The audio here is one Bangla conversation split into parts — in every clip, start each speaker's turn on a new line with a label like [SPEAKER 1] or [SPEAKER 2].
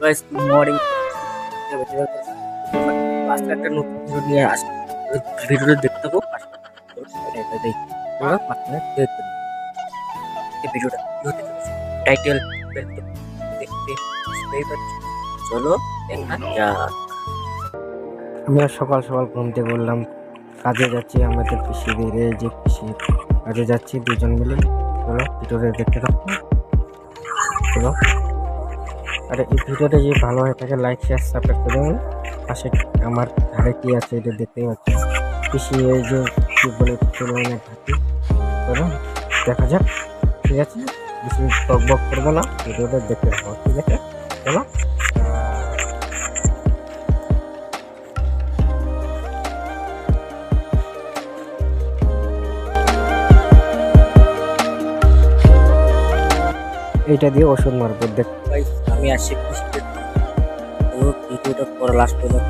[SPEAKER 1] গাইস গুড মর্নিং ভিডিও দেখতে থাকো। মাঝখানে দেখতে এই ভিডিওটা কি হতে চলেছে? টাইটেল দেখতে দেখতে বুঝতেই পারছ চলো দেখা যাক।
[SPEAKER 2] আমি আর সকাল সকাল ঘুমতে বললাম কাজে যাচ্ছি, আমাদের এই যে পিসি কাজে যাচ্ছি দুজন মিলে। চলো, ভিডিওটা দেখতে থাকো চলো। আর এই ভিডিওটা যদি ভালো হয়ে থাকে লাইক শেয়ার সাবস্ক্রাইব করে দেবেন। পাশে আমার ধারে কি আছে এটা দেখতেই পাচ্ছেন। কৃষি এই যে কী বলে চলে না চলো দেখা যাক। ঠিক আছে? বেশি বক বক করব না, ভিডিওটা দেখতে পাবো ঠিক আছে? চলো। এইটা দিয়ে ওষুধ মারবো দেখ।
[SPEAKER 1] আমি আসছি ভিডিওটা পরে লাস্ট পর্যন্ত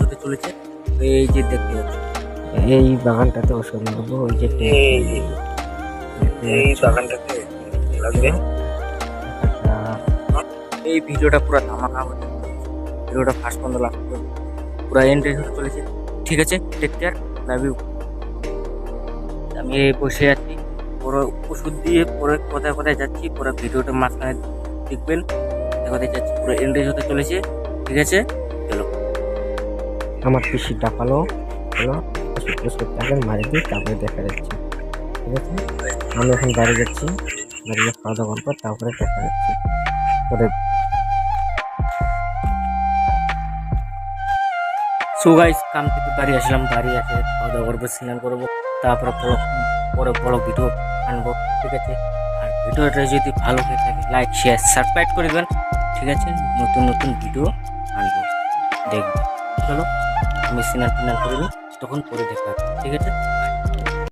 [SPEAKER 1] হতে চলেছে তো এই যে দেখতে পাচ্ছ
[SPEAKER 2] এই বাগানটাতে ওষুধ মারবো ওই যে
[SPEAKER 1] এই বাগানটাতে লাগবে। এই ভিডিওটা পুরো ধামাকা হতে ভিডিওটা ফার্স্ট পর্যন্ত লাস্ট পর্যন্ত। পুরো এন্ট্রি হতে চলেছে। ঠিক আছে টেক কেয়ার লাভ ইউ আমি এই বসে আছি। পুরো ওষুধ দিয়ে পরে কোথায় কোথায় যাচ্ছি, পুরো ভিডিওটা মাঝখানে দেখবেন। কোথায় যাচ্ছি, পুরো এন্ট্রি হতে চলেছে, ঠিক আছে? চলো।
[SPEAKER 2] আমার পিসি ডাকালো হলো ওষুধ মারি দিয়ে তারপরে দেখা যাচ্ছে। ঠিক আছে? আমি এখন বাড়ি যাচ্ছি, বাড়ি গিয়ে খাওয়া দাওয়া করব, তারপরে দেখা যাচ্ছে। পরে
[SPEAKER 1] সো গাইস কাম থেকে বাড়ি আসলাম বাড়ি আসে খাওয়া দাওয়া করব স্নান করব, তারপরে বড় পরে বড় ভিডিও আনব, ঠিক আছে? আর ভিডিওটা যদি ভালো হয়ে থাকে লাইক শেয়ার সাবস্ক্রাইব করে দেবেন, ঠিক আছে? নতুন নতুন ভিডিও আনব দেখবেন চলো, আমি স্নান টিনান করে তখন পরে দেখা ঠিক আছে?